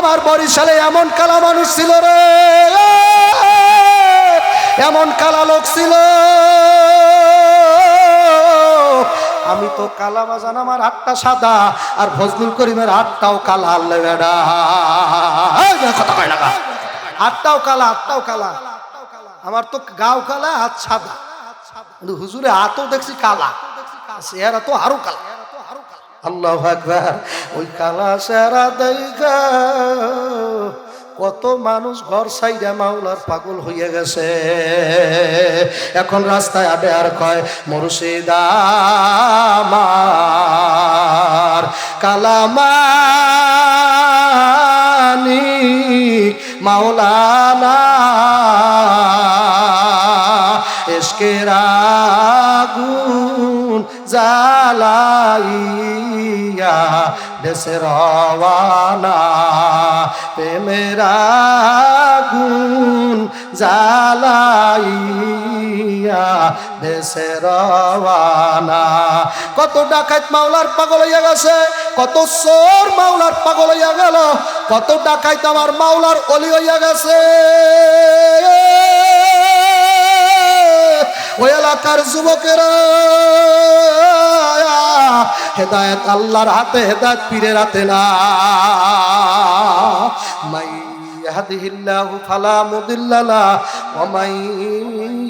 আমার বরিশালে এমন কালা মানুষ ছিল রে। এমন কালা লোক ছিল। আমি তো কালা বাজান আমার হাতটা সাদা, আর ফজলুল করিমের হাতটাও কালা আল্লে বেড়া। কথা কয় না। হাতটাও কালা হাতটাও কালা। আমার তো গাও কালা, হাত সাদা। কিন্তু হুজুরে হাতও দেখছি কালা। চেহারা তো আরও কালা। আল্লাহ আকবার। ওই কালা চেহারা দেখা কত মানুষ ঘর সাইডে মাওলার পাগল হইয়া গেছে। এখন রাস্তায় আডে আর কয় মুর্শিদামার কালামানি মাওলানা এসকেরা আগুন জ্বালাইয়া দেশে রওয়ানা। প্রেমের আগুন জ্বালাইয়া দেশে রওয়ানা। কত ডাকাত মাওলার পাগল হইয়া গেছে, কত চোর মাওলার পাগল হইয়া গেল, কত ডাকাইত আমার মাওলার অলি হইয়া গেছে। ওই এলাকার যুবকেরা হেদায়ত আল্লাহর হাতে, হেদায়ত পীরের হাতে না। মাই ইয়াহদিহিল্লাহু ফালা মুদিল্লা লা, ওয়া মাই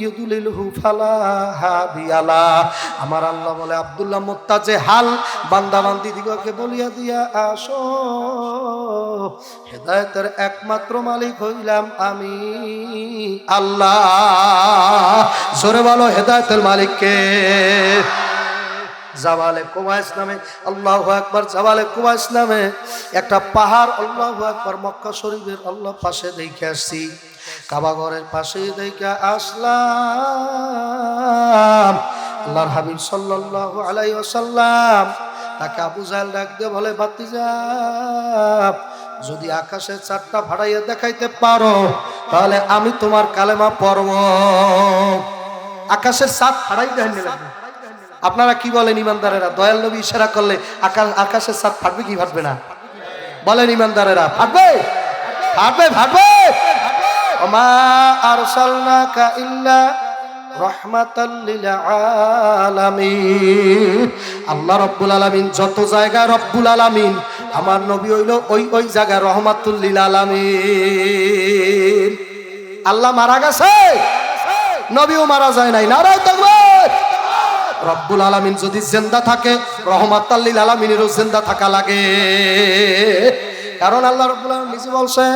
ইউদলিলহু ফালা হাদিয়া লা। আমার আল্লাহ বলে, আব্দুল্লাহ মুত্তাজে, হাল বান্দা বান্দি দিগকে বলিয়া দিয়া আসো। হেদায়েতের একমাত্র মালিক হইলাম আমি, আল্লাহ। জোরে বলো, হেদায়েতের মালিককে। জাবালে কুবাইস নামে, আল্লাহ আকবার জাবালে কুবাইস নামে, একটা পাহাড়, আল্লাহ আকবার মক্কা শরীফের আল্লাহ পাশে দেখে আসছি। কাবাগরের পাশে দেখে আসলাম। আল্লাহর হাবিব সাল্লাল্লাহু আলাইহি ওয়াসাল্লাম তাকে আবু জাহেল ডাক দিয়ে বলে বাতিজা যদি আকাশে চারটা ভাড়াইয়া দেখাইতে পারো, তাহলে আমি তোমার কালেমা পড়ব। আকাশের চাঁদ ফাড়াই দেন আপনারা কি বলেন ইমানদারেরা? দয়াল নবী ইশারা করলে আকাশ, আকাশের সাথ ফাটবে কি ফাটবে না? বলেন ইমানদারেরা, ফাটবে? ফাটবে ফাটবে? ওমা আরসালনাকা ইল্লা আল্লাহ রব্বুল আলামিন যত জায়গায় রব্বুল আলামিন, আমার নবী হইল ওই ওই জায়গায় রহমাতুল লিল আলামিন। আল্লাহ মারা গেছে। নবীও মারা যায় নাই। নারায় তাকবীর। রব্বুল আলামিন যদি জিন্দা থাকে রহমাত আল্লিল আলামিনেরও জিন্দা থাকা লাগে। কারণ আল্লাহ রব্বুল আলামিন নিজে বলছে,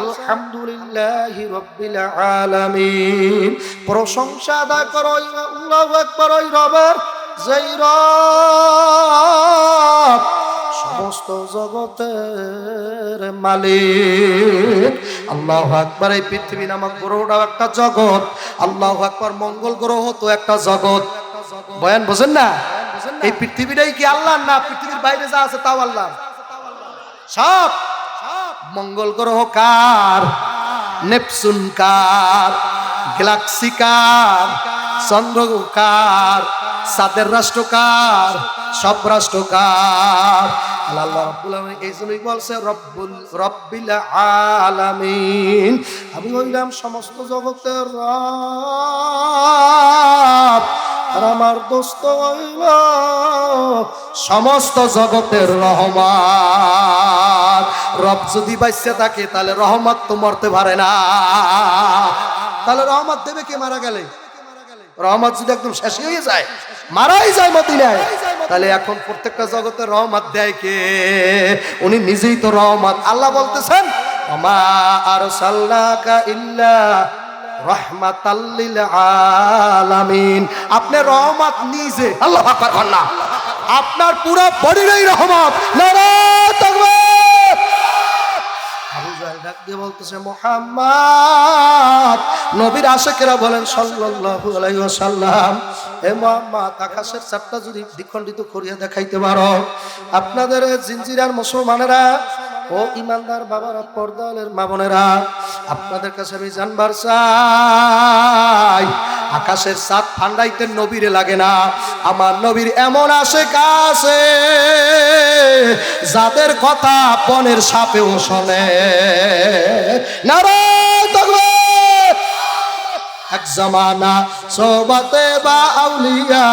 আলহামদুলিল্লাহি আলামিন। জগতের মালিক। আল্লাহ আকবার, এই পৃথিবী নামক গ্রহটাও একটা জগৎ। আল্লাহ আকবার, মঙ্গল গ্রহ তো একটা জগৎ। বয়ান বোঝেন না? এই পৃথিবীটাই কি আল্লাহ না পৃথিবীর বাইরে যা আছে তাও আল্লাহ সব মঙ্গল গ্রহ কার? নেপসুন কার? গ্যালাক্সি কার? চন্দ্র কার? সাদের রাষ্ট্র কার? সব রাষ্ট্র কার? আল্লাহ রাব্বুল আলামিন এই জন্যই বলছে, রব্বুল, রব্বিল আলামিন। আমি হইলাম সমস্ত জগতের রব। আর আমার দোস্ত সমস্ত জগতের রহমান। রব যদি বাইসে থাকে, তাহলে রহমত তো মরতে পারে না। তাহলে রহমত দেবে কে মারা গেলে? রহমত যদি একদম শেষ হয়ে যায়, মারাই যায় মদিনায়, তাহলে এখন প্রত্যেকটা জগতে রহমত দেয় কে? উনি নিজেই তো রহমত। আল্লাহ বলতেছেন আমা আর সাল্লাকা ইল্লা রহমাতাল্লিল আলামিন। আপনি রহমত নিজে। আল্লাহ আপনার পুরো বডিরই রহমত। নবীর আশেকেরা বলেন আকাশের চারটা যদি দ্বিখণ্ডিত করিয়া দেখাইতে পারো। আপনাদের জিনজিরার মুসলমানেরা ও ইমানদার বাবারা পর্দালের মা বোনেরা, আপনাদের কাছে আমি জানবার চাই, আকাশের সাত ঠান্ডাইতে নবীরে লাগে না, আমার নবীর এমন আসে কাছে যাদের কথা বনের সাপেও শোনে তকবীর! এক জমানা সোবাতে বা আউলিয়া।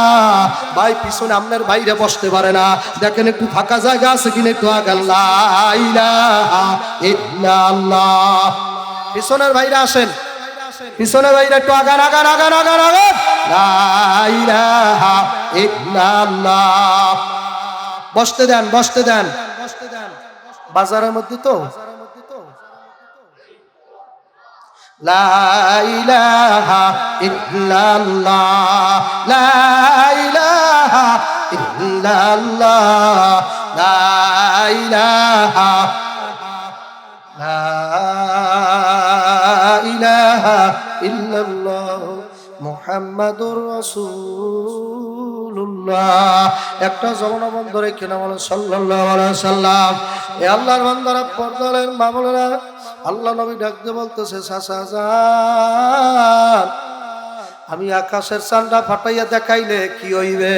ভাই, পিছনে আপনার বাইরে বসতে পারে না। দেখেন একটু ফাঁকা জায়গা আছে কিনা একটু ইল্লাল্লাহ পিছনের বাইরে আসেন। পিছনের বাইরে একটু আগান আগান আগান আগান আগান বসতে দেন বসতে দেন। বাজারের মধ্যে তো? لا إله إلا الله لا إله إلا الله لا إله لا إله إلا الله محمد رسول الله একটা জমানা বন্ধ রেখে না বলেন সাল্লাল্লাহু আলাইহি সাল্লাম এ আল্লাহর বান্দারা পর্দালের মামলারা আল্লাহ নবী ডাকতে বলতেছে আমি আকাশের চান্দা ফাটাইয়া দেখাইলে কি হইবে?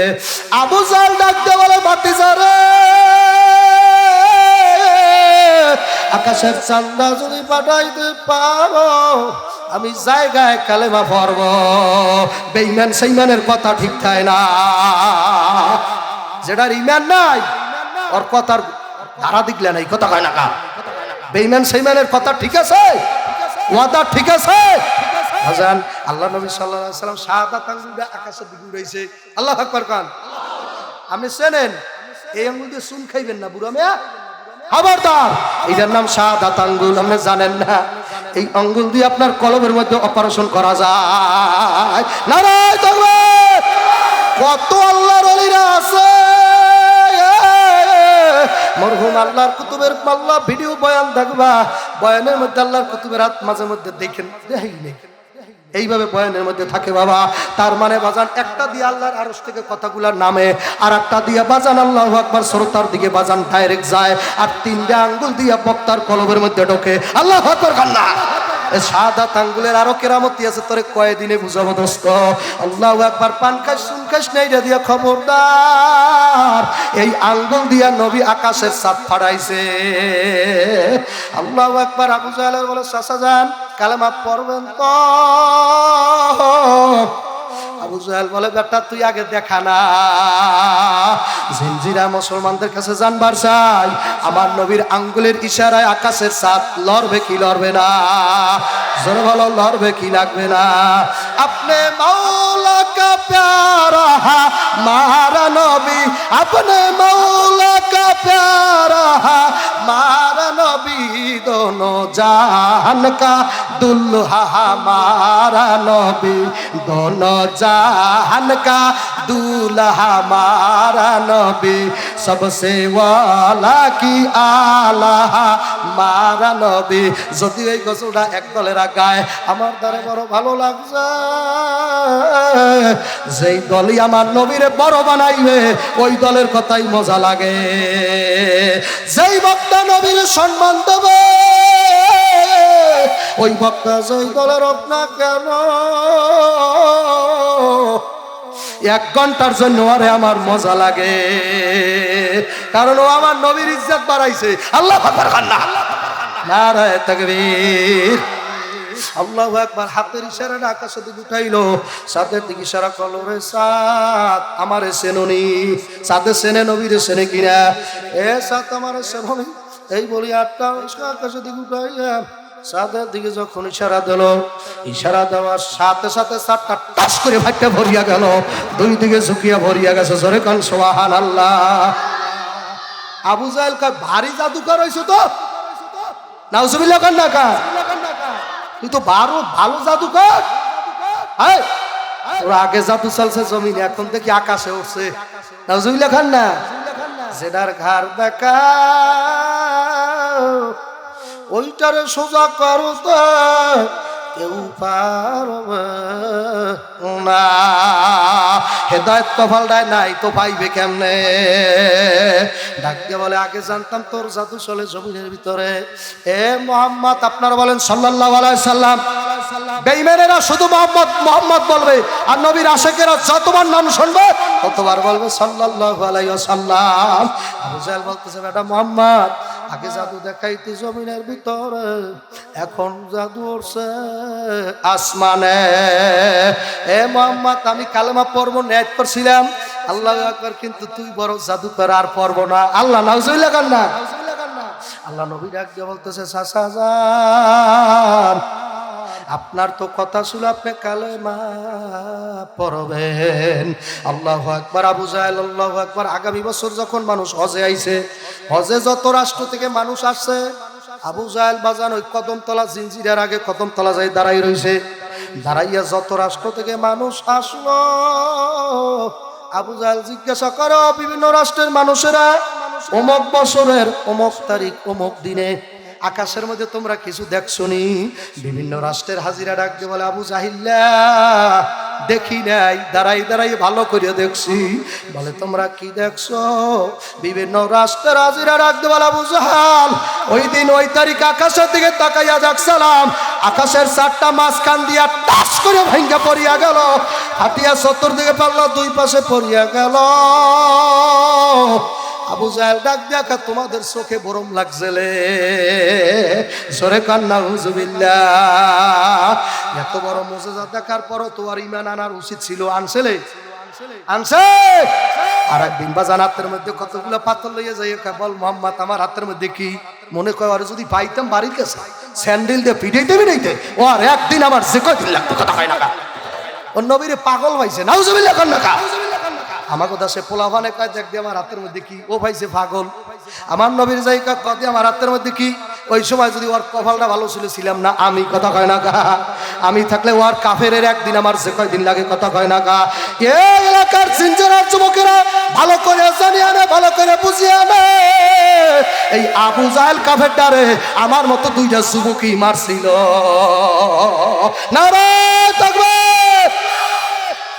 আবু জাল ডাকতে বলে বাতিজা রে, আকাশের চান্দা যদি পাঠাইতে পারো, আমি জায়গায় কালেমা পড়ব। বেইমান সেইমানের কথা ঠিক থাকে না। যেটার ইমান নাই, ওর কথার ধারা দিকলে নাই কথা কয় না কা বেইমান সেইমানের কথা ঠিক আছে? ওয়াদা ঠিক আছে? হাজান আল্লাহ নবী আলাইহি সাল্লাম শাহাদাত আঙ্গুলটা আকাশের দিকে উড়াইছে। আল্লাহ আকবার কান। আপনি চেনেন? এই আঙ্গুল দিয়ে চুন খাইবেন না, বুড়া মেয়া? খবরদার। এটার নাম শাহাদাত আঙ্গুল, আপনি জানেন না? এই আঙ্গুল দিয়ে আপনার কলমের মধ্যে অপারেশন করা যায়। তাকবীর। কত আল্লাহর ওলিরা আছে? মরহুম আল্লাহর কুতুবের পাল্লা ভিডিও বয়ান থাকবা, বয়ানের মধ্যে আল্লাহর কুতুবের হাত মাঝে মধ্যে দেখেন দেখি দেখেন এইভাবে বয়ানের মধ্যে থাকে বাবা। তার মানে বাজান, একটা দিয়ে আল্লাহর আরস থেকে কথাগুলার নামে, আর একটা দিয়ে বাজান আল্লাহ আকবার শ্রোতার দিকে বাজান ডাইরেক্ট যায়, আর তিনটা আঙ্গুল দিয়ে বক্তার কলবের মধ্যে ঢোকে। আল্লাহ আকবর কান্না সাদা আঙ্গুলের আরও কেরামতি আছে, তোরে কয়দিনে বুঝাবো দোস্ত? আল্লাহ একবার পান খাস শুন খাস, নেই দিয়া খবরদার। এই আঙ্গুল দিয়া নবী আকাশের সাপ ফাড়াইছে। আল্লাহ একবার আবু জাহালের বলে চাষা যান, কালেমা পড়বেন তো। আবু জাহেল বলে, বেটা, তুই আগে দেখা না। জিনজিরা মুসলমানদের কাছে জানবার চাই। আমার নবীর আঙ্গুলের ইশারায় আকাশের সাত লড়বে কি লড়বে না? জোর ভালো লড়বে কি লাগবে না? আপনি মাওলা কা প্যারা মারা নবী। আপনি মাওলা কা প্যারা মারা নবী দোনো জাহান কা, দুলহা মারা নবী দোনো জাহান কা, দুল্হা মারা নবী, সবসে ওয়ালা কি আলাহ মারা নবী। যদি এই গজলটা এক দলেরা গায়, আমার দ্বারে বড় ভালো লাগছে। যেই দলই আমার নবীরে বড় বানাইবে, ওই দলের কথাই মজা লাগে। যেই বক্তা নবীর সম্মান দেবে ওই বক্তা যেই দলের না কেন? এক ঘণ্টার জন্য আরে আমার মজা লাগে। কারণ ও আমার নবীর ইজ্জত বাড়াইছে। আল্লাহ নারায় তাকবীর। আল্লাহ একবার হাতের ইশারাটা আকাশের দিকে উঠাইলো সাদের দিকে ইশারা করল রে সাত, আমারে সেননি সাথে সেনে নবীরে সেনে কিনা? এ সাত, আমারে সেননি এই বলি আটটা আকাশের দিকে উঠাইয়া সাদের দিকে যখন ইশারা দিল, ইশারা দেওয়ার সাথে সাথে সাতটা টাস করে ভাইটা ভরিয়া গেল। দুই দিকে ঝুঁকিয়া ভরিয়া গেছে, জোরে কান সোহান আল্লাহ আবু জাহেল কয়, ভারী জাদুকর হয়েছে তো? নাউজুবিল্লাহ কান না কা? তুই তো বারো ভালো জাদুকর। হ্যাঁ ওরা আগে জাদু চলছে জমিনে, এখন দেখি আকাশে উঠছে। নাউজুবিল্লাহ খান না? জেডার ঘর বেকা ওইটারে সোজা করো তো কেউ পারবে না। হেদায়ত দায়িত্ব দেয় নাই, তো পাইবে কেমনে? ডাক দিয়ে বলে, আগে জানতাম তোর জাদু চলে জমিনের ভিতরে। এ মোহাম্মদ, আপনারা বলেন সাল্লাহ আলাই সাল্লাম বেইমানেরা শুধু মোহাম্মদ মোহাম্মদ বলবে, আর নবীর আশেকেরা যতবার নাম শুনবে, ততবার বলবে সাল্লাল্লাহু আলাইহি ওয়াসাল্লাম। আবু বলতেছে, বেটা মোহাম্মদ, আগে জাদু দেখাইতে জমিনের ভিতরে, এখন জাদু উঠছে আসমানে। এ মোহাম্মদ, আমি কালেমা পড়ব নেট করছিলাম। আল্লাহ আকবার, কিন্তু তুই বড় জাদু কর আর পড়ব না। আল্লাহ, নাউজুবিল্লাহ কান না। আল্লাহ নবী ডাক দিয়ে বলতেছে সাসাজান আপনার তো কথা ছিল আপনি কালেমা পড়বেন। আল্লাহ আকবার, আবু জাহেল, আল্লাহ আকবার। আগামী বছর যখন মানুষ হজে আইছে, হজে যত রাষ্ট্র থেকে মানুষ আসছে, আবু জাহেল বাজান ওই কদমতলা, জিনজিরার আগে কদমতলা যাই দাঁড়াই রইছে। দাঁড়াইয়া যত রাষ্ট্র থেকে মানুষ আসলো, আবু জাহেল জিজ্ঞাসা করো বিভিন্ন রাষ্ট্রের মানুষেরা, অমুক বছরের অমুক তারিখ, অমুক দিনে আকাশের মধ্যে তোমরা কিছু দেখছ নি বিভিন্ন রাষ্ট্রের হাজিরা ডাকতে বলে, আবু জাহিল্লা, দেখি নাই, দাঁড়াই দাঁড়াই, ভালো করে দেখছি। বলে, তোমরা কি দেখছ? বিভিন্ন রাষ্ট্রের হাজিরা ডাকতে বলে, আবু জাহাল, ওই দিন ওই তারিখ আকাশের দিকে তাকাইয়া যাচ্ছিলাম আকাশের চারটা মাঝখান দিয়া টাস করে ভাঙ্গা পড়িয়া গেল। হাতিয়া সত্তর দিকে পারল দুই পাশে পড়িয়া গেল। আবু ডাক দেখা তোমাদের চোখে বরম সরে কান্না হুজুবিল্লা এত বড় দেখার পরও তোমার ইমান আনার উচিত ছিল। আনছেলে? আনছে? আর একদিন বাজান হাতের মধ্যে কতগুলো পাথর লইয়া যাই বল মোহাম্মদ, আমার হাতের মধ্যে কি? মনে কয়, আর যদি পাইতাম বাড়ির কাছে, স্যান্ডেল দিয়ে পিটাইতে পিটাইতে, ও আর একদিন আমার যে কয়দিন লাগতো কথা হয় না ও পাগল পাইছে নাউজুবিল্লাহ কান্না কা আমাকে দাসে পোলাভানে কয়, দেখ দিয়ে আমার হাতের মধ্যে কি? ও ভাইছে পাগল। আমার নবীর যাই কয় দিয়ে আমার হাতের মধ্যে কি? ওই সময় যদি ওর কপালটা ভালো ছিল, ছিলাম না। আমি কথা কয় না গা। আমি থাকলে ওর কাফের একদিন আমার যে কয়দিন লাগে কথা কয় না গা। এ এলাকার সিনজেরার যুবকেরা, ভালো করে জানি আনে, ভালো করে বুঝিয়ে আনে। এই আবু জাহেল কাফের ডারে আমার মতো দুইটা যুবকই মারছিল। না রে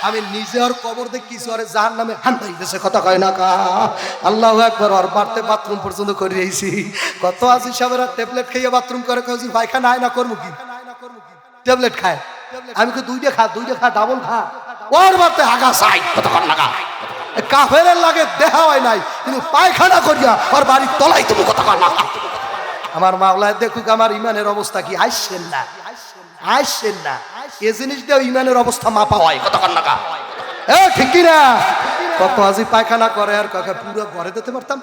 আমি নিজে ওর কবর দেখি ওরে জাহান নামে হান্দাই দেশে কথা কয় না কা। আল্লাহ একবার ওর বাড়তে বাথরুম পর্যন্ত করে দিয়েছি। কত আজি সাহেবেরা ট্যাবলেট খেয়ে বাথরুম করে কয়েছি পায়খানা আয় না, করব কি? ট্যাবলেট খায়। আমি কি দুইটা খা দুইটা খা ডাবল খা। ওর বাড়তে হাগা চাই কতক্ষণ লাগা কাফের লাগে দেহা হয় নাই, কিন্তু পায়খানা করিয়া ওর বাড়ির তলাই তুমি কতক্ষণ লাগা আমার মাওলায় দেখুক আমার ইমানের অবস্থা কি আসছেন না আসছেন না। দিয়ে ইমানের অবস্থা মাপা হয় ঠিক না কত আজি পায়খানা করে আর কাকা পুরো ঘরে দিতে পারতাম?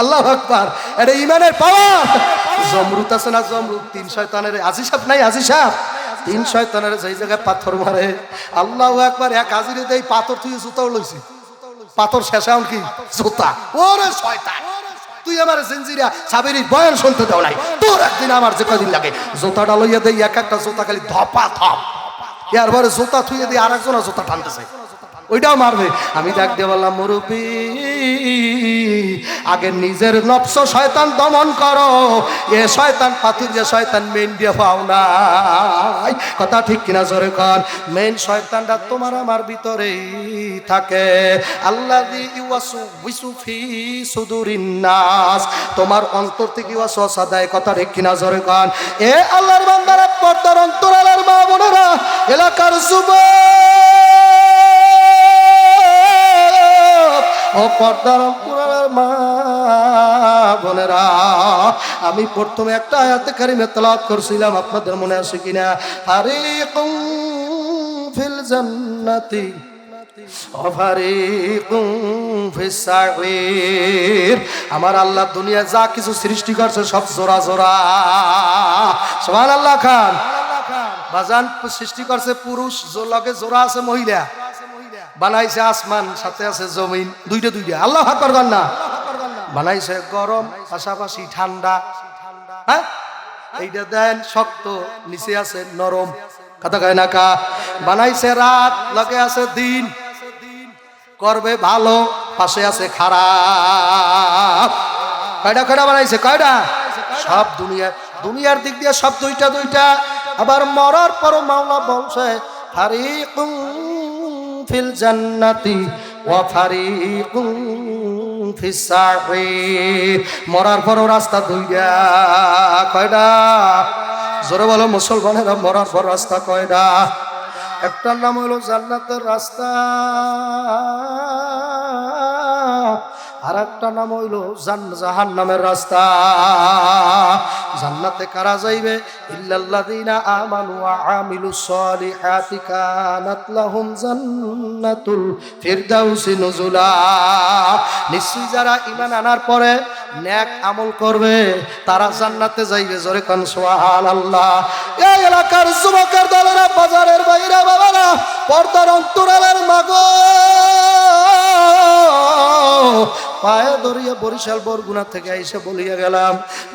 আল্লাহ ইমানের পাওয়ার। জমরুত আছে না জমরুত? তিন শয়তানের আজি সাপ নাই, আজি সাপ। তিন শয়তানের যেই জায়গায় পাথর মারে। আল্লাহ একবার এক হাজিরে দেই পাথর তুই জুতাও লইছি। পাথর শেষে কি? জুতা। ওরে শয়তান! তুই আমার জিনজিরা সাবেরির বয়ান শুনতে দেও নাই। তোর একদিন আমার যে কদিন লাগে। জোতাটা লইয়া দেই, এক একটা জোতা খালি ধপা ধপ। এরপরে জোতা থুইয়ে দিয়ে আর একজনের জোতা টানতেছে। ওইটাও মারবে। আমি ডাক দিয়ে বললাম, মুরব্বী, আগে নিজের নফস শয়তান দমন করো। এ শয়তান পাথর, যে শয়তান মেন দিয়ে পাও নাই। কথা ঠিক কিনা জোরে কর মেন শয়তানটা তোমার আমার ভিতরেই থাকে। আল্লাহ নাস। তোমার অন্তর থেকে ওয়াসওয়াসা দেয়, কথা ঠিক কিনা জোরে কর এ আল্লাহর বান্দারা, পর্দার অন্তর আল্লাহর মা বোনেরা, এলাকার যুবক ও পর্দার পুরার মা বোনেরা, আমি প্রথমে একটা আয়াতে কারিমে তেলাওয়াত করছিলাম, আপনাদের মনে আছে কিনা? আরে ফিল জান্নাতি। আমার আল্লাহ দুনিয়া যা কিছু সৃষ্টি করছে সব জোড়া জোড়া। সমান আল্লাহ খান। বাজান সৃষ্টি করছে পুরুষ লগে জোড়া আছে মহিলা। বানাইছে আসমান, সাথে আছে জমিন, দুইটা দুইটা। আল্লাহ হাকর না। বানাইছে গরম, পাশাপাশি ঠান্ডা। হ্যাঁ? এইটা দেন, শক্ত, নিচে আছে নরম। কথা কয় না কা? বানাইছে রাত, লগে আছে দিন। করবে ভালো, পাশে আছে খারাপ। কয়টা কয়টা বানাইছে, কয়টা? সব দুনিয়া, দুনিয়ার দিক দিয়ে সব দুইটা দুইটা। আবার মরার পর মাওলা বলছে, ফারিকুম ফিল জান্নাতি ওয়া ফারিকুম ফিসাহি মরার পরও রাস্তা দুইটা কয়টা জোরে বলো, মুসলমানেরা মরার পর রাস্তা কয়টা একটার নাম হলো জান্নাতের রাস্তা। আর একটা নাম হইল জাহান নামের রাস্তা। জান্নাতে কারা যাইবে? ইল্লাল্লাযীনা আমানু ওয়া কানাত লাহুম জান্নাতুল ফিরদাউসি নুজুলা। যারা ঈমান আনার পরে নেক আমল করবে, তারা জান্নাতে যাইবে। জোরে কান, সুবহানাল্লাহ। এই এলাকার যুবকের দলেরা, বাজারের বাইরে পর্দার অন্তরালের ধরিয়া বরিশাল বরগুনা থেকে এসে বলিয়া গেলাম,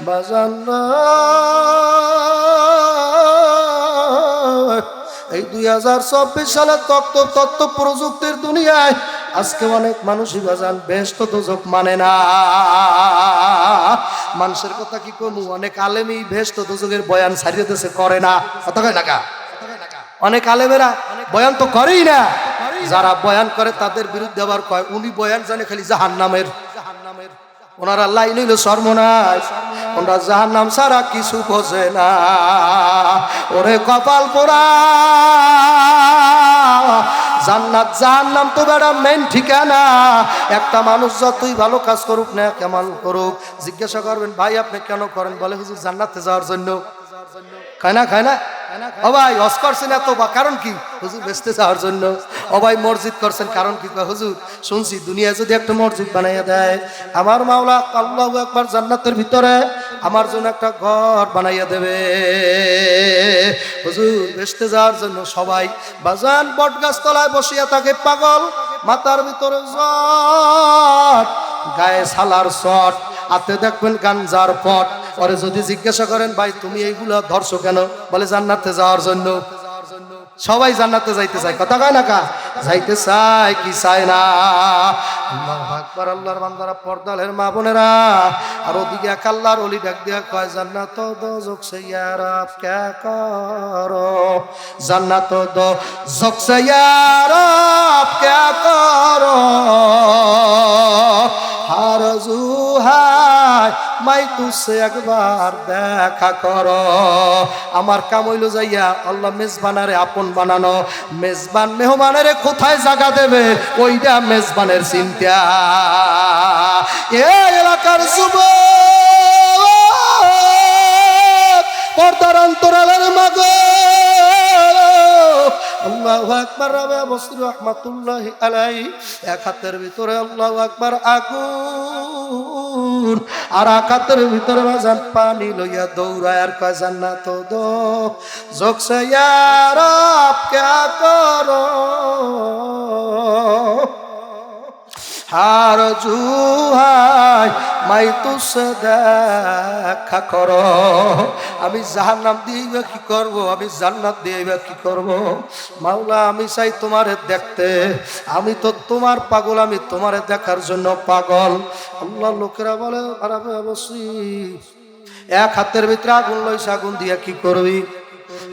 বাজান এই দুই হাজার চব্বিশ সালের তত্ত্ব তত্ত্ব প্রযুক্তির দুনিয়ায় আজকে অনেক মানুষই বাজান বেশ তো দোজক মানে না। মানুষের কথা কি করব অনেক আলেমই বেশ তো দোজকের বয়ান ছাড়িয়ে দেশে করে না। কথা কয় না অনেক আলেমেরা বয়ান তো করেই না। যারা বয়ান করে তাদের বিরুদ্ধে আবার কয়, উনি বয়ান জানে খালি জাহান নামের ওনারা লাইন সর্বনাশ। ওনারা জাহান নাম সারা কিছু বোঝে না। ওরে কপাল পোড়া। জান্নাত, জাহান্নাম তো বেড়া মেন ঠিকানা। একটা মানুষ যতই ভালো কাজ করুক না কেমন করুক, জিজ্ঞাসা করবেন, ভাই, আপনি কেন করেন? বলে, হুজুর, জান্নাতে যাওয়ার জন্য। খায় না খায় না? ও ভাই হজ করছেন এত বা কারণ কি? হুজুর বেচতে যাওয়ার জন্য। ভাই মসজিদ করছেন কারণ কি? কয়, হুজুর শুনছি দুনিয়া যদি একটা মসজিদ বানাইয়া দেয় আমার মাওলা আল্লাহ একবার জান্নাতের ভিতরে আমার জন্য একটা ঘর বানাইয়া দেবে। হুজুর বেচতে যাওয়ার জন্য সবাই বাজান বট গাছ তলায় বসিয়া থাকে পাগল মাথার ভিতরে জট গায়ে সালার শট হাতে দেখবেন গাঞ্জার পট পরে যদি জিজ্ঞাসা করেন, ভাই, তুমি এইগুলো ধরছো কেন? বলে, জান্নাতে যাওয়ার জন্য। সবাই জান্নাতে যাইতে চায়। কথা কয় না কা? যাইতে চায় কি চায় না? আকবার, আল্লাহর বান্দারা পর্দালের মা বোনেরা, আর ওদিকে এক আল্লাহর অলি ডাক দিয়া কয়, জান্নাত দোজক সে ইয়ারাব কে করো? জান্নাত দোজক সে ইয়ারাব কে করো? হার জুহাই মাই তুসে একবার, দেখা কর। আমার কাম যাইয়া আল্লাহ মেজবানারে আপন বানানো। মেজবান মেহমানের কোথায় জায়গা দেবে? ওইটা মেজবানের চিন্তা। এ এলাকার যুব পর্দার অন্তরালের মাগো। আল্লাহু আকবার আলাইহি। এক হাতের ভিতরে আল্লাহু আকবার, আগুন। আর আকাতের ভিতরে বাজান পানি লইয়া দৌড়ায় আর কয় তো দো। ইয়া রব করো হার জুহাই, মাই তুসে দেখা কর। আমি জাহার নাম দিয়ে কি করব? আমি জান্নাত দিয়ে কি করব? মাওলা, আমি চাই তোমারে দেখতে। আমি তো তোমার পাগল, আমি তোমারে দেখার জন্য পাগল। আল্লাহ লোকেরা বলে আরামে অবশ্যই এক হাতের ভিতরে আগুন লইছে, আগুন দিয়ে কি করবি?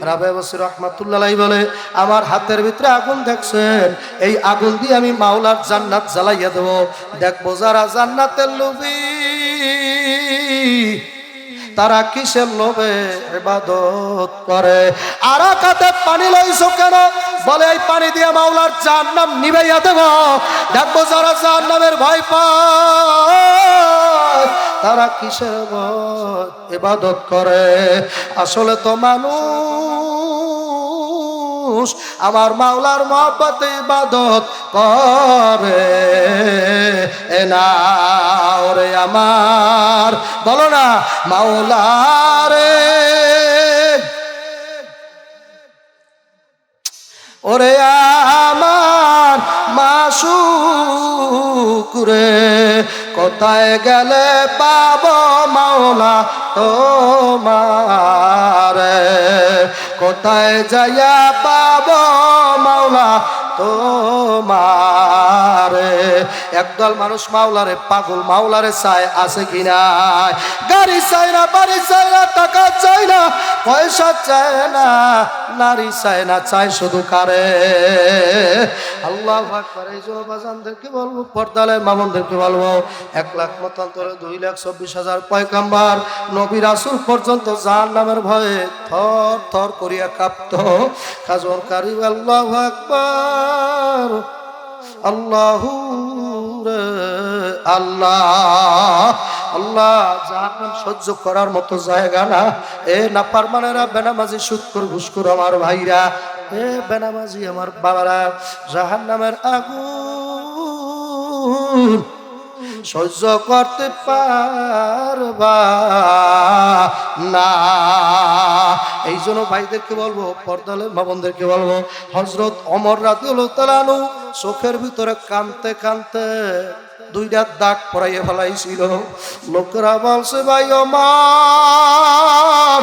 রাবে বসির রহমাতুল্লাহ বলে, আমার হাতের ভিতরে আগুন দেখছেন, এই আগুন দিয়ে আমি মাওলার জান্নাত জ্বালাইয়া দেব। দেখব যারা জান্নাতের লোভী। তারা কিসের লোভে ইবাদত করে? আর কাতে পানি লইছো কেন? বলে, এই পানি দিয়ে মাওলার নাম নিবাইয়া দেব। দেখব যারা নামের ভয় পায়। তারা কিসের ইবাদত করে? আসলে তো মানুষ আমার মাওলার মহব্বতে ইবাদত করে। এ না, ওরে আমার। বলো না, মাওলারে। ওরে আমার মাসুকুরে কোথায় গেলে পাব মাওলা তোমার? কোথায় যাইয়া পাব মাওলা তোমার? একদল মানুষ মাওলারে, পাগল মাওলারে চায় আছে কিনা গাড়ি চাই না বাড়ি চাই না টাকা পয়সা চায় না, নারী চায় না, চায় শুধু কারে? আল্লাহ এই জন্য বাজানদেরকে বলব, পর্দালে মামনদেরকে বলব, এক লাখ মতান্তরে দুই লাখ চব্বিশ হাজার পয়কাম্বার নবী রাসুল পর্যন্ত যার নামের ভয়ে থর থর করিয়া কাঁপত। খাজন কারিব আল্লাহ আল্লাহ আল্লাহ। আল্লাহ, জাহান্নাম সহ্য করার মতো জায়গা না। এ না, পারমানেরা বেনামাজি সুৎকর ঘুষকর আমার ভাইরা। এ বেনামাজি আমার বাবারা, জাহান্নামের আগুন সহ্য করতে পারবা না। এই জন্য ভাইদেরকে বলব পর্দালে মামনদেরকে বলব হজরত অমর রাতি তালানু চোখের ভিতরে কানতে কানতে দুইটা দাগ পরাইয়ে ফেলাইছিল। লোকেরা বলছে, ভাই আমার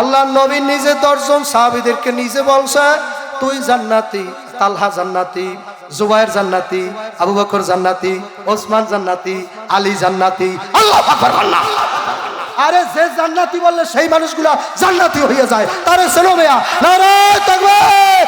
আল্লাহ নবী নিজে দর্শন সাহাবিদেরকে নিজে বলছে, তুই জান্নাতি, তালহা জান্নাতি জুবাইর জান্নাতি, আবু বকর জান্নাতি, ওসমান জান্নাতি, আলী জান্নাতি, আল্লাহ আরে যে জান্নাতি বললে সেই মানুষগুলা জান্নাতি হয়ে যায়। তারে ছেলে মেয়া, নারায় তাকবীর।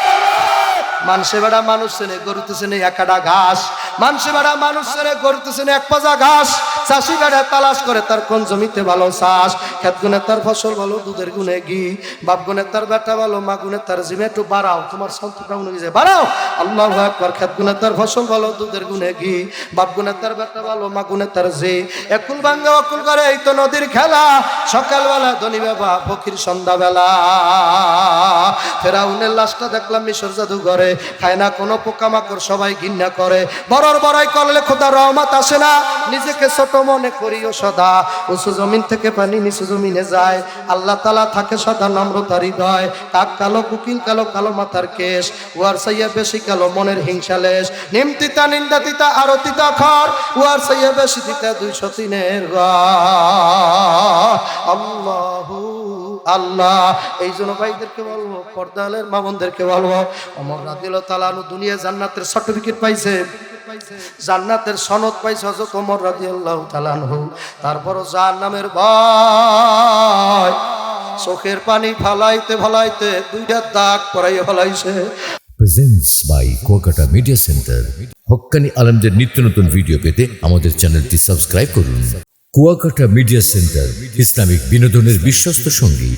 মানুষে বেড়া মানুষ চেনে গরুতে চেনে একাডা ঘাস। মানুষে বেড়া মানুষ চেনে গরুতে চেনে এক পাজা ঘাস। চাষি বেড়া তালাশ করে, তার কোন জমিতে ভালো চাষ? খেত গুনে তার ফসল ভালো, দুধের গুনে ঘি বাপ গুনে তার বেটা ভালো মা গুনে তার জিমে একটু বাড়াও, তোমার সন্তটা অনুযায়ী বাড়াও। আল্লাহ একবার খেত গুনে তার ফসল ভালো, দুধের গুনে ঘি বাপ গুনে তার বেটা ভালো মা গুনে তার জি। একুল ভাঙ্গে অকুল করে এই তো নদীর খেলা, সকালবেলা ধনী বাবা, ফকির সন্ধ্যাবেলা। ফেরাউনের লাশটা দেখলাম মিশর জাদুঘরে, খায় না কোনো পোকামাকড়, সবাই ঘৃণা করে। বড়র বড়াই করলে খোদা রহমত আসে না, নিজেকে ছোট মনে করিও সদা। উঁচু জমিন থেকে পানি নিচু জমিনে যায়। আল্লাহ তালা থাকে সদা নম্রতার হৃদয়। কাক কালো কুকিল কালো কালো মাথার কেশ। উয়ার সাইয়া বেশি কালো, মনের হিংসা লেশ। নিমতিতা নিন্দা তিতা আরও তিতা খর। উয়ার সাইয়া বেশি তিতা দুইশো তিনের আল্লাহ আল্লাহ। এই জন্য ভাইদেরকে বলব, পর্দালের মামনদেরকে বলব, অমর রাদিল তালানু দুনিয়া জান্নাতের সার্টিফিকেট পাইছে। জান্নাতের সনদ পাইছে হজরত ওমর রাদিয়াল্লাহু তাআলাহু তারপরও জাহান্নামের ভয়। চোখের পানি ফালাইতে ফালাইতে দুইটা দাগ পরাইয়া ফলাইছে। Presents by Kuakata media centre Haqqani আলমদের নিত্য নতুন ভিডিও পেতে আমাদের চ্যানেলটি সাবস্ক্রাইব করুন। কুয়াকাটা মিডিয়া সেন্টার ইসলামিক বিনোদনের বিশ্বস্ত সঙ্গী।